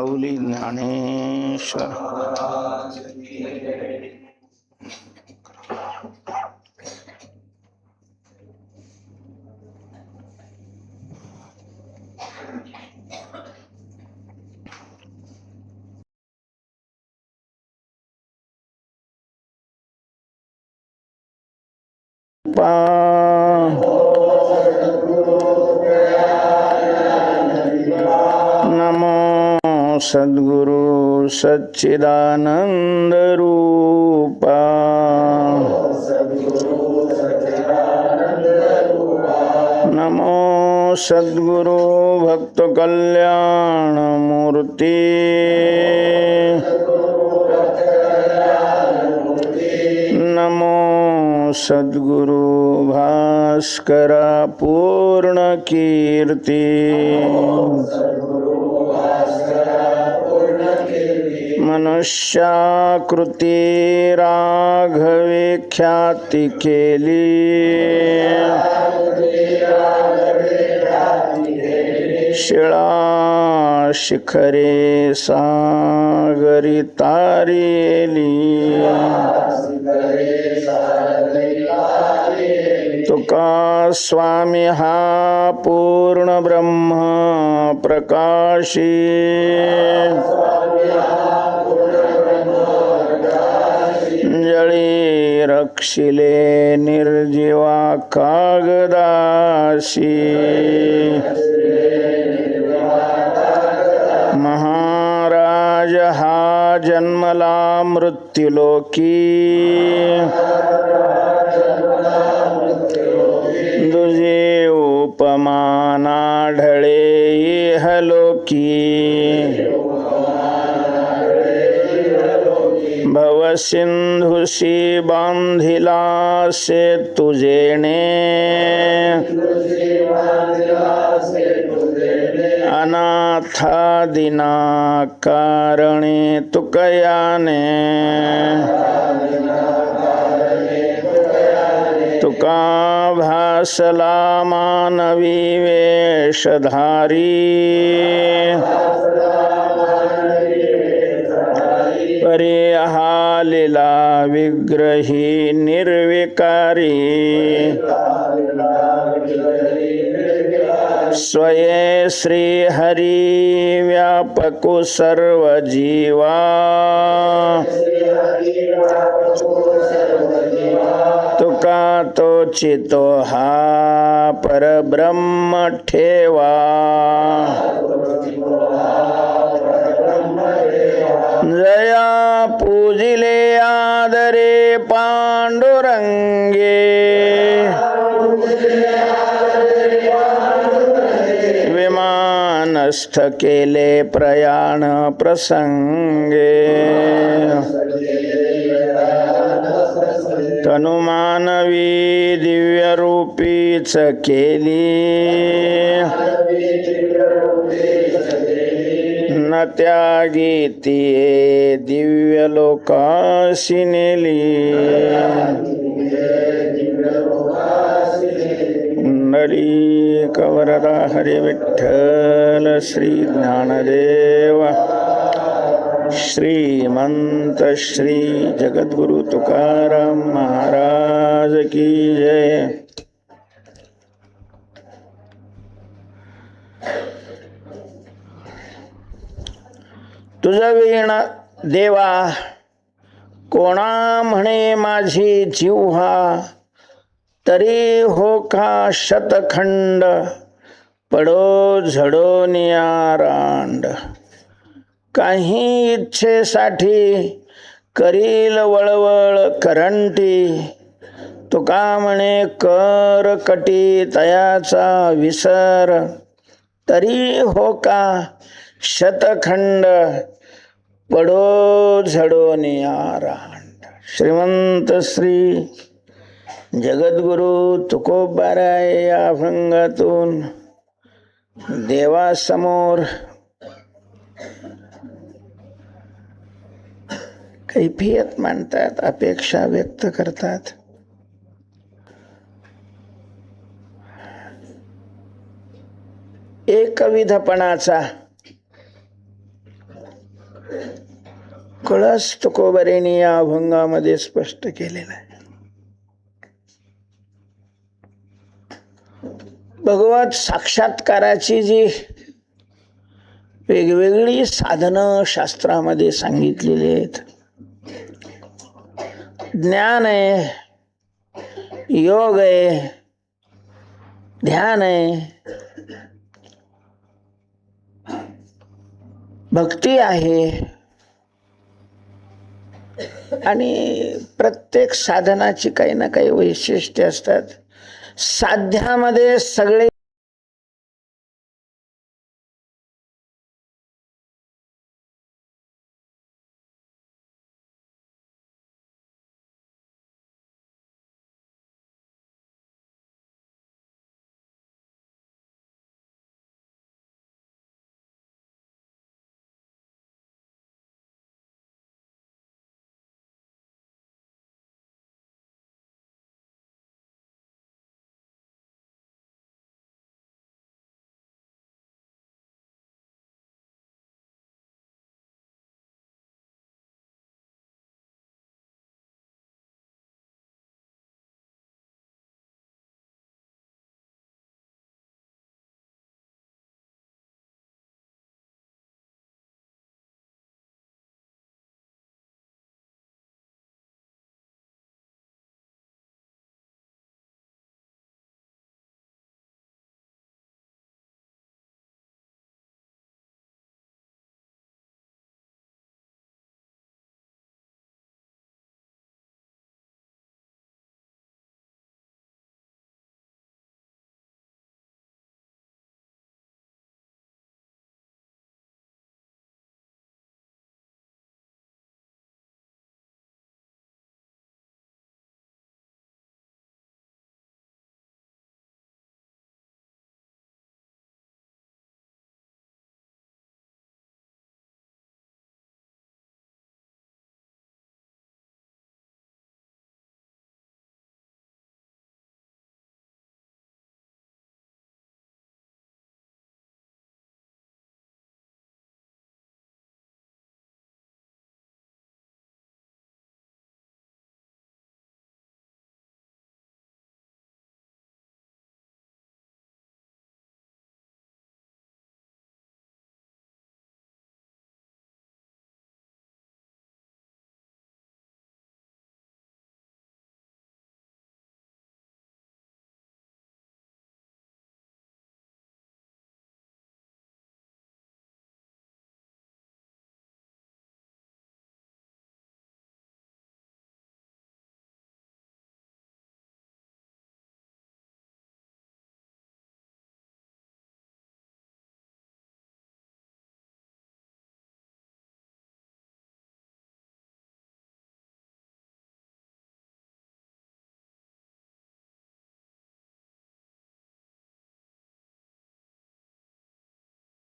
माऊली ज्ञानेश्वर नमो सद्गुरु सच्चिदानंद रूपा। नमो सद्गुरु भक्त कल्याण मूर्ती। नमो सद्गुरु भास्करा पूर्ण मनुष्याकृती राघवे ख्याती केली। शिळा शिखरे सागरी तारेली। तुका स्वामी हा पूर्ण ब्रह्म प्रकाशी। रक्षिले निर्जीवा कागदाशी। महाराज हा जन्मला मृत्युलोकी। सिंधुशी बांधिला से तुझेने अनाथा दिना कारणे तुकयाने तुका भासला मानवी वेशधारी। परे हालिला विग्रही निर्विकारी. स्वये श्री हरी व्यापकु सर्व जीवा तुका तो चितो हा परब्रह्म ठेवा. जया पूजिले आदरे पांडुरंगे। विमानस्थ केले प्रयाण प्रसंगे। तनुमानवी दिव्य रूपीच केली। न त्यागी दिव्य लोकाशी नेली नडी कवरदा हरी विठ्ठल श्री ज्ञानदेव श्रीमंत श्री जगद्गुरु तुकाराम महाराज की जय तुझं वीण देवा. कोणा म्हणे माझी जिव्हा तरी हो का शतखंड पडो झडो नियारांड. काही इच्छेसाठी करील वळवळ करंटी तुका म्हणे कर कटी तयाचा विसर. तरी हो का शतखंड पडो झडो रांड श्रीमंत श्री जगद्गुरु तुकोबाराय या अभंगातून देवासमोर कैफियत मांडतात अपेक्षा व्यक्त करतात. एकविधपणाचा कळस तुकोबरेने या अभंगामध्ये स्पष्ट केलेला आहे. भगवत साक्षात्काराची जी वेगवेगळी साधनं शास्त्रामध्ये सांगितलेली आहेत. ज्ञान आहे योग आहे ध्यान आहे भक्ती आहे आणि प्रत्येक साधनाची काही ना काही वैशिष्ट्ये असतात. साध्यामध्ये सगळे